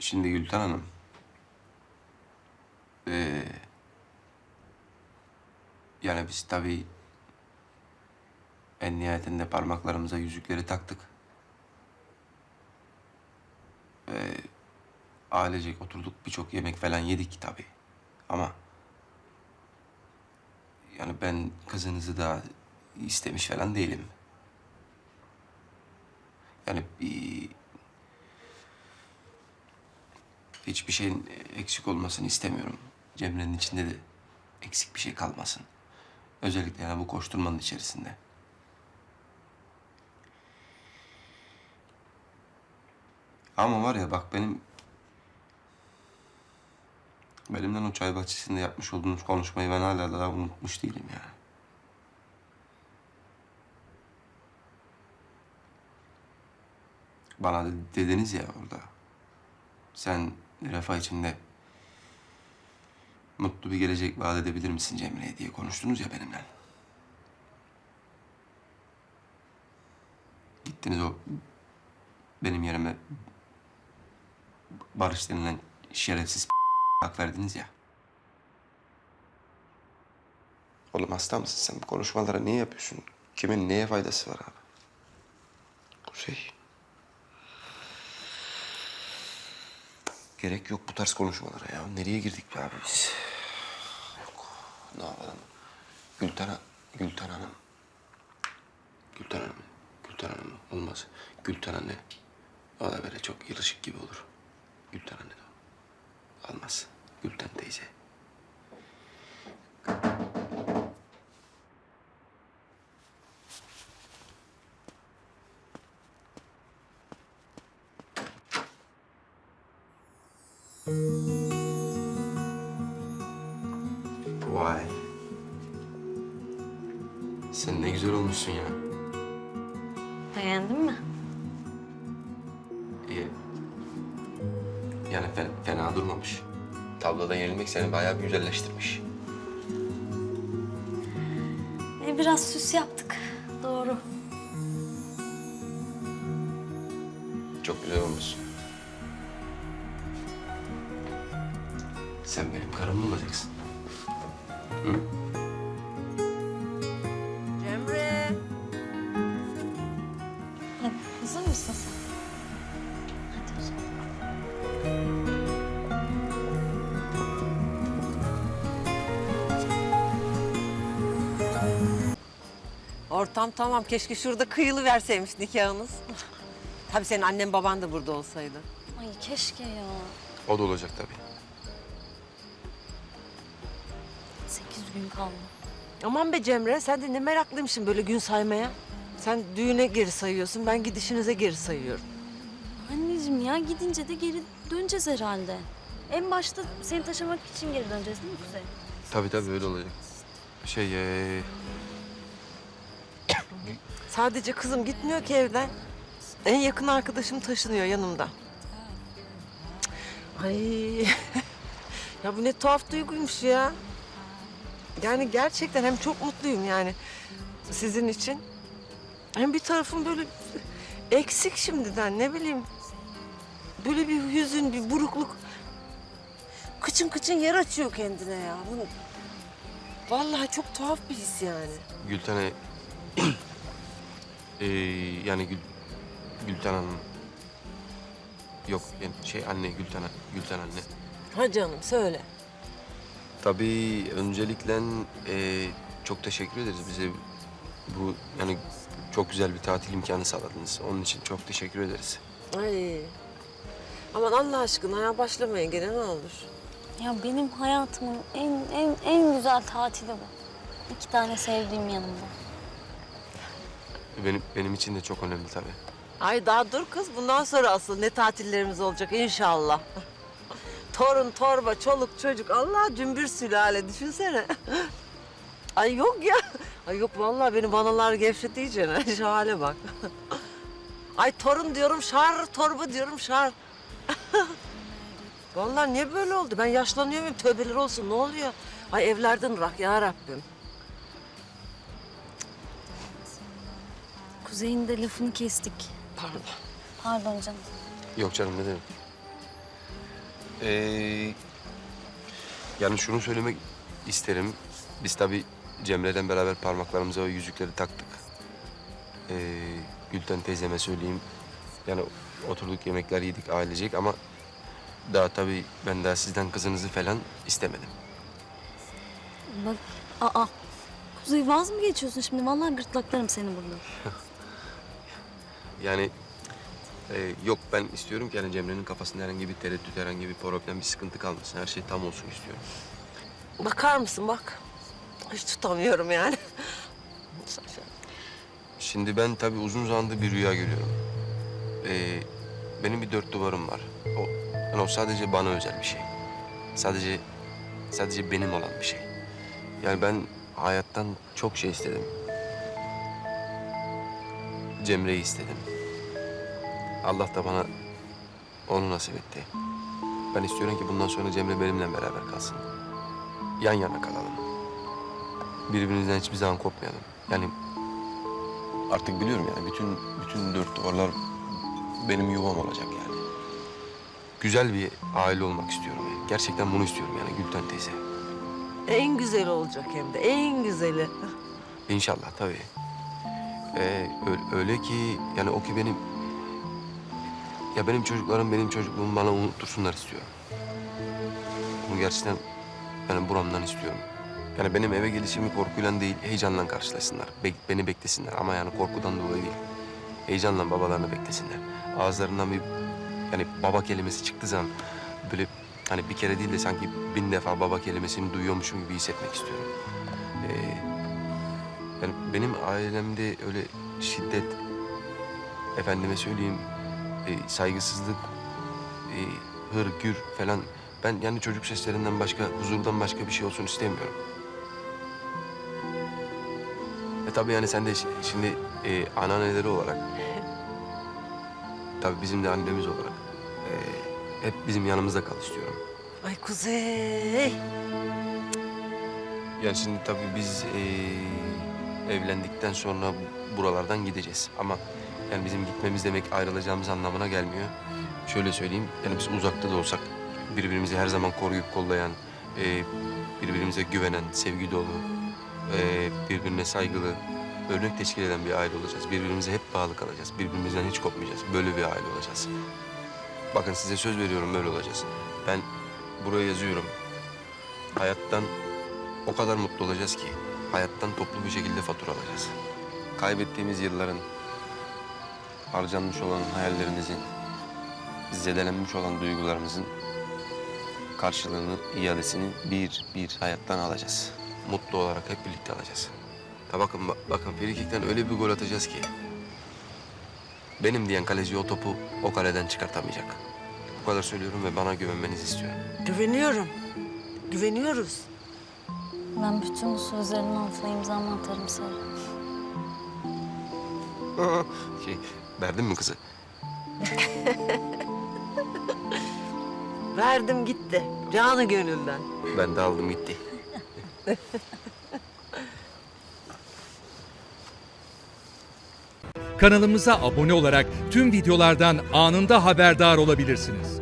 Şimdi Gülten Hanım. Ee, yani biz tabii en nihayetinde parmaklarımıza yüzükleri taktık. Ve ailecek oturduk birçok yemek falan yedik tabii. Ama yani ben kızınızı da istemiş falan değilim. Yani bir hiçbir şeyin eksik olmasını istemiyorum. Cemre'nin içinde de eksik bir şey kalmasın. Özellikle yani bu koşturmanın içerisinde. Ama var ya bak benim... Benimle o çay bahçesinde yapmış olduğunuz konuşmayı ben hala daha unutmuş değilim ya. Bana de- dediniz ya orada. Sen refah içinde mutlu bir gelecek vaat edebilir misin Cemre'ye diye konuştunuz ya benimle. Gittiniz o benim yerime Barış denilen şerefsiz hak verdiniz ya. Oğlum hasta mısın sen? Bu konuşmalara niye yapıyorsun? Kimin neye faydası var abi? Kuzey. Gerek yok bu tarz konuşmalara ya. Nereye girdik be abi biz? Yok. Ne yapalım? Gülten, Gülten Hanım. Gülten Hanım. Gülten Hanım olmaz. Gülten anne. Da böyle çok yılışık gibi olur. Gülten anne de. Olmaz. Gülten teyze. Vay. Sen ne güzel olmuşsun ya. Beğendin mi? İyi. Yani fe- fena durmamış. Tabloda yenilmek seni bayağı bir güzelleştirmiş. E, biraz süs yaptık. Doğru. Çok güzel olmuşsun. Sen benim karım mı olacaksın? Cemre. Hadi, hazır mısın sen? Hadi o zaman. Ortam tamam. Keşke şurada kıyılı verseymiş nikahınız. Tabii senin annen baban da burada olsaydı. Ay keşke ya. O da olacak tabii. Sekiz gün kaldı. Aman be Cemre sen de ne meraklıymışsın böyle gün saymaya. Sen düğüne geri sayıyorsun, ben gidişinize geri sayıyorum. Anneciğim ya gidince de geri döneceğiz herhalde. En başta seni taşımak için geri döneceğiz değil mi Kuzey? Tabii tabii öyle olacak. Şey ee, Sadece kızım gitmiyor ki evden. En yakın arkadaşım taşınıyor yanımda. Cık, Ay. ya bu ne tuhaf duyguymuş ya. Yani gerçekten hem çok mutluyum yani sizin için. Hem bir tarafım böyle eksik şimdiden ne bileyim. Böyle bir hüzün, bir burukluk. Kıçın kıçın yer açıyor kendine ya. Bu... Vallahi çok tuhaf bir his yani. Gülten'e ee, yani Gül, Gülten Hanım yok yani şey anne Gülten Gülten anne. Ha canım söyle. Tabii öncelikle ee, çok teşekkür ederiz bize bu yani çok güzel bir tatil imkanı sağladınız. Onun için çok teşekkür ederiz. Ay. Aman Allah aşkına ya başlamayın gene ne olur. Ya benim hayatımın en en en güzel tatili bu. İki tane sevdiğim yanımda. Benim benim için de çok önemli tabii. Ay daha dur kız bundan sonra asıl ne tatillerimiz olacak inşallah. Torun, torba, çoluk, çocuk Allah cümbür sülale düşünsene. Ay yok ya. Ay yok vallahi beni banalar gevşet iyice. Şu hale bak. Ay torun diyorum şar, torba diyorum şar. Vallahi niye böyle oldu? Ben yaşlanıyor muyum? Tövbeler olsun ne oluyor? Ay evlerden ırak ya Rabbim. Kuzey'in de lafını kestik. Pardon. Pardon canım. Yok canım ne demek? Ee, yani şunu söylemek isterim. Biz tabii Cemre'den beraber parmaklarımıza o yüzükleri taktık. Ee, Gülten teyzeme söyleyeyim. Yani oturduk yemekler yedik ailecek ama daha tabii ben daha sizden kızınızı falan istemedim. Bak aa. Kuzey vaz mı geçiyorsun şimdi? Vallahi gırtlaklarım seni burada. Yani e, yok ben istiyorum ki yani Cemre'nin kafasında herhangi bir tereddüt, herhangi bir problem, bir sıkıntı kalmasın. Her şey tam olsun istiyorum. Bakar mısın bak. Hiç tutamıyorum yani. Şimdi ben tabii uzun zamandır bir rüya görüyorum. Ee, benim bir dört duvarım var. O, yani o sadece bana özel bir şey. Sadece sadece benim olan bir şey. Yani ben hayattan çok şey istedim. Cemre'yi istedim. Allah da bana onu nasip etti. Ben istiyorum ki bundan sonra Cemre benimle beraber kalsın. Yan yana kalalım. Birbirimizden hiçbir zaman kopmayalım. Yani Artık biliyorum yani bütün bütün dört duvarlar benim yuvam olacak yani. Güzel bir aile olmak istiyorum yani. Gerçekten bunu istiyorum yani Gülten teyze. En güzel olacak hem de en güzeli. İnşallah tabii. Ee, öyle, öyle ki yani o ki benim ya benim çocuklarım benim çocukluğumu bana unuttursunlar istiyorum. Bunu gerçekten yani buramdan istiyorum. Yani benim eve gelişimi korkuyla değil, heyecanla karşılasınlar. Bek- beni beklesinler ama yani korkudan dolayı değil. Heyecanla babalarını beklesinler. Ağızlarından bir yani baba kelimesi çıktığı zaman böyle hani bir kere değil de sanki bin defa baba kelimesini duyuyormuşum gibi hissetmek istiyorum. Ee, yani benim ailemde öyle şiddet, efendime söyleyeyim, e, saygısızlık, e, hır, gür falan... Ben yani çocuk seslerinden başka, huzurdan başka bir şey olsun istemiyorum. E tabii yani sen de şi- şimdi e, anneanneleri olarak... tabii bizim de annemiz olarak... e, hep bizim yanımızda kal istiyorum. Ay Kuzey. Yani şimdi tabii biz eee, evlendikten sonra buralardan gideceğiz. Ama yani bizim gitmemiz demek ayrılacağımız anlamına gelmiyor. Şöyle söyleyeyim, yani biz uzakta da olsak birbirimizi her zaman koruyup kollayan, eee, birbirimize güvenen, sevgi dolu, eee, birbirine saygılı, örnek teşkil eden bir aile olacağız. Birbirimize hep bağlı kalacağız. Birbirimizden hiç kopmayacağız. Böyle bir aile olacağız. Bakın size söz veriyorum böyle olacağız. Ben buraya yazıyorum. Hayattan o kadar mutlu olacağız ki hayattan toplu bir şekilde fatura alacağız. Kaybettiğimiz yılların, harcanmış olan hayallerimizin, zedelenmiş olan duygularımızın karşılığını, iadesini bir bir hayattan alacağız. Mutlu olarak hep birlikte alacağız. Ya bakın, bak- bakın Frikik'ten öyle bir gol atacağız ki... ...benim diyen kaleci o topu o kaleden çıkartamayacak. Bu kadar söylüyorum ve bana güvenmenizi istiyorum. Güveniyorum. Güveniyoruz. Ben bütün bu sözlerin altına imzamı atarım Serra. Şey, verdin mi kızı? Verdim gitti. Canı gönülden. Ben de aldım gitti. Kanalımıza abone olarak tüm videolardan anında haberdar olabilirsiniz.